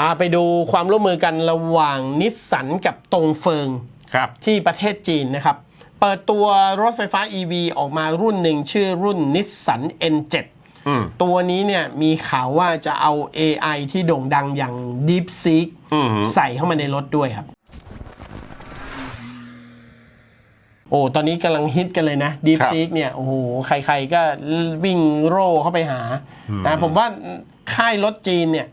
พาไปดูความร่วมมือกันระหว่างนิสสันกับตงเฟิงครับที่ประเทศจีนนะครับ เปิดตัวรถไฟฟ้า EV ออกมารุ่นหนึ่งชื่อรุ่นนิสสัน N7 อืมตัวนี้เนี่ยมีข่าวว่าจะเอา AI ที่โด่งดังอย่าง DeepSeek อืมใส่เข้ามาในรถด้วยครับ โอ้ตอนนี้กำลังฮิตกันเลยนะ DeepSeek เนี่ยโอ้โหใครๆก็วิ่งโร่เข้าไปหานะผมว่าค่ายรถจีนเนี่ย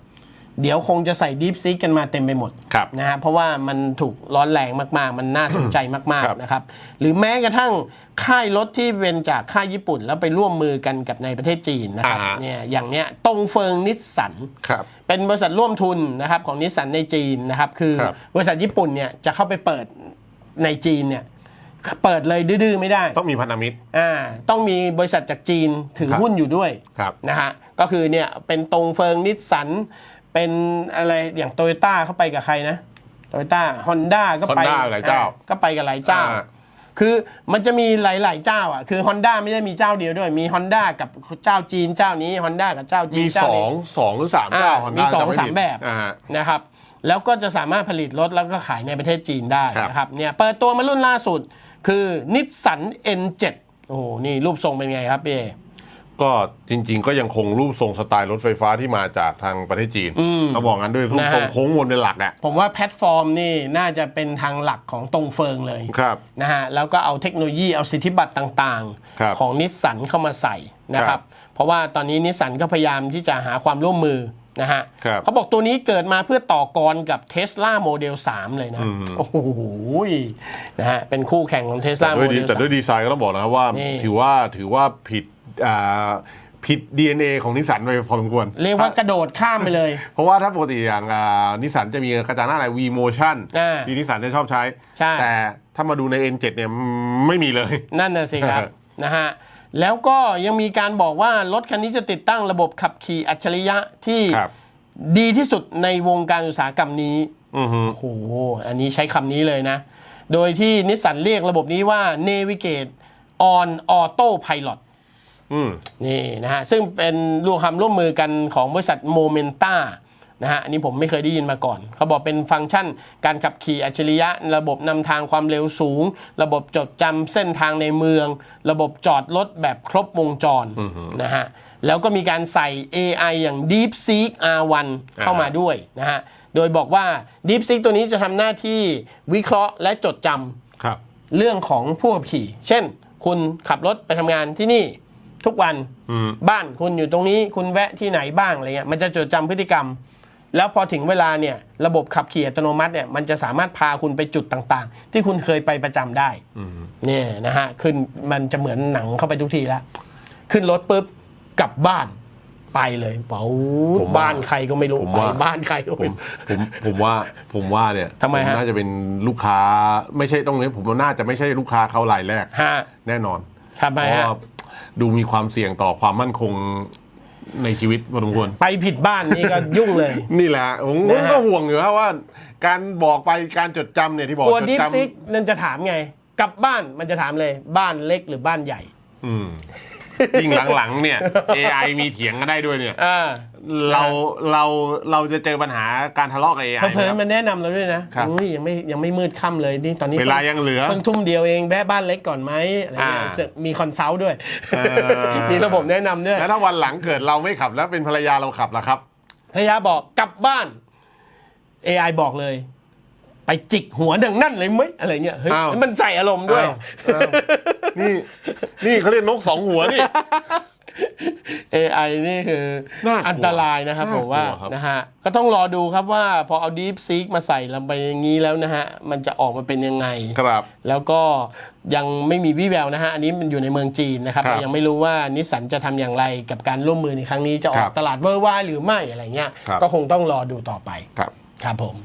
เดี๋ยวคงจะใส่ DeepSeek กันมาเต็มไปหมดครับนะฮะเพราะว่ามันถูกร้อนแรงมากๆ มันน่าสนใจมากครับๆนะครับ หรือแม้กระทั่งค่ายรถที่เป็นจากค่ายญี่ปุ่น แล้วไปร่วมมือกันกับในประเทศจีนนะครับอ่าฮะเนี่ยอย่างเนี้ยตรงเฟิงนิสสันครับเป็นบริษัทร่วมทุนนะครับของนิสสันในจีนนะครับ คือครับบริษัทญี่ปุ่นเนี่ยจะเข้าไปเปิดในจีนเนี่ยเปิดเลยดื้อๆไม่ได้ ต้องมีพันธมิตรอ่าต้องมีบริษัทจากจีนถือครับหุ้นอยู่ด้วยครับนะฮะก็คือเนี่ยเป็นตรงเฟิงนิสสัน เป็นอะไรอย่างโตโยต้าเข้าไปกับใครนะโตโยต้าฮอนด้าก็ไป Honda หลายเจ้า อ่ก็ไปกับหลายเจ้า อ่า คือมันจะมีหลาย ๆ เจ้าอะคือ Honda ไม่ได้มีเจ้าเดียวด้วย มี Honda กับเจ้าจีนเจ้านี้ Honda กับเจ้าจีมีนเจ้าสอนี้ งสองหรือสามเจ้าอ่า Honda มีสองจำไผิดสามแบบ อ่าฮะนะครับ แล้วก็จะสามารถผลิตรถแล้วก็ขายในประเทศจีนได้ครับนะครับเนี่ยเปิดตัวมารุ่นล่าสุดคือนิสสัน N7 โอ้โห นี่รูปทรงเป็นไงครับพี่เอ ก็จริง ๆ ก็ยังคงรูปทรงสไตล์รถไฟฟ้าที่มาจากทางประเทศจีนอืมเราบอกงั้นด้วยรูปทรงนะฮะโค้งวนเป็นหลักอะผมว่าแพลตฟอร์มนี่น่าจะเป็นทางหลักของตรงเฟิงเลยครับ นะฮะแล้วก็เอาเทคโนโลยีเอาสิทธิบัตรต่างครับๆ ของนิสสันเข้ามาใส่นะคครัรับบเพราะว่าตอนนี้นิสสันก็พยายามที่จะหาความร่วมมือนะฮะครับเขาบอกตัวนี้เกิดมาเพื่อต่อกรกับเท s l a โมเดล3เลยนะ อืม โอ้โหนะฮะเป็นคู่แข่งของเท s l a แต่โมด้วยเดดีลแต่ด้วยดีไซน์ก็ต้องบอกนะครับว่านี่ ถือว่าถือว่าผิดอ่า ผิด DNA ของนิสสันไปพอสมควร เรียกว่ากระโดดข้ามไปเลย เพราะว่าถ้าปกติอย่างอ่านิสสันจะมีกระจาหน้าอะไร V Motion อ่าที่นิสสันจะชอบใช้ใช่แต่ถ้ามาดูใน N7 เนี่ยไม่มีเลย นั่นน่ะสิครับนะฮะแล้วก็ยังมีการบอกว่ารถคันนี้จะติดตั้งระบบขับขี่อัจฉริยะที่ครับดีที่สุดในวงการอุตสาหกรรมนี้อือฮึโอ้โหอันนี้ใช้คำนี้เลยนะ โดยที่นิสสันเรียกระบบนี้ว่า Navigate on Auto Pilot อืมนี่นะฮะซึ่งเป็นร่วมความร่วมมือกันของบริษัท Momenta นะฮะอันนี้ผมไม่เคยได้ยินมาก่อน เขาบอกเป็นฟังก์ชันการขับขี่อัจฉริยะ ระบบนำทางความเร็วสูง ระบบจดจำเส้นทางในเมือง ระบบจอดรถแบบครบวงจรอือฮึนะฮะแล้วก็มีการใส่ AI อย่าง DeepSeek R1 เข้ามาด้วยนะฮะโดยบอกว่า DeepSeek ตัวนี้จะทำหน้าที่วิเคราะห์และจดจำครับเรื่องของผู้ขับขี่ เช่น คุณขับรถไปทำงานที่นี่ ทุกวันอืมบ้านคุณอยู่ตรงนี้คุณแวะที่ไหนบ้างอะไรเงี้ยมันจะจดจำพฤติกรรม แล้วพอถึงเวลาเนี่ยระบบขับขี่อัตโนมัติเนี่ยมันจะสามารถพาคุณไปจุดต่างๆ ที่คุณเคยไปประจำได้อืมเนี่ยนะฮะขึ้นมันจะเหมือนหนังเข้าไปทุกทีแล้วขึ้นรถปุ๊บกลับบ้านไปเลยเป๋าผมว่าบ้านใครก็ไม่รู้ผมไปว่าบ้านใครก็ผไม่มรู้ผมผมว่าผมว่าเนี่ยทำไมฮะน่าจะเป็นลูกค้าไม่ใช่ตรงนี้ ผมว่าน่าจะไม่ใช่ลูกค้าเขารายแรกฮะแน่นอนทำไมเพราะฮะว่า ดูมีความเสี่ยงต่อความมั่นคงในชีวิตพอสมควร ไปผิดบ้านนี่ก็ยุ่งเลย นี่แหละผมนะฮะก็ห่วงอยู่นะว่า การบอกไปการจดจำเนี่ยที่บอกตัวจดดีฟจำซิกนั่นจะถามไง กลับบ้านมันจะถามเลยบ้านเล็กหรือบ้านใหญ่ อืม ยิ่งหลังๆเนี่ย AI มีเถียงกันได้ด้วยเนี่ย อ่าเราเราเราจะเจอปัญหาการทะเลาะกับ AI เพลินนะครับมันแนะนำเราด้วยนะครับ อุ้ยยังไม่ยังไม่มืดค่ำเลยนี่ตอนนี้เวลายังเหลือ เพิ่งทุ่มเดียวเองแวะบ้านเล็กก่อนไหมอะไรเงี้ยอ่าเสือกมีคอนซัลท์ด้วย เออ มีระบบแนะนำด้วย แล้วถ้าวันหลังเกิดเราไม่ขับแล้วเป็นภรรยาเราขับล่ะครับพยาบอกกลับบ้าน AI บอกเลย ไปจิกหัวดังนั่นเลยไหมอะไรเงี้ยเฮ้ยอ้าว มันใส่อารมณ์ด้วย อ้าวอ้าวนี่นี่เขาเรียกนกสองหัวนี่ AI นี่คือน่ากลัวอันตรายนะครับผมว่าน่ากลัวครับ นะฮะก็ต้องรอดูครับว่าพอเอา Deep Seek มาใส่ลงไปอย่างนี้แล้วนะฮะ มันจะออกมาเป็นยังไง ครับ แล้วก็ยังไม่มีวิแววนะฮะ อันนี้มันอยู่ในเมืองจีนนะครับครับเรายังไม่รู้ว่านิสสันจะทำอย่างไรกับการร่วมมือในครั้งนี้จะออคกรับตลาดเวอร์ไวหรือไม่อะไรเงี้ย ครับ ก็คงต้องรอดูต่อไปครับ ครับผม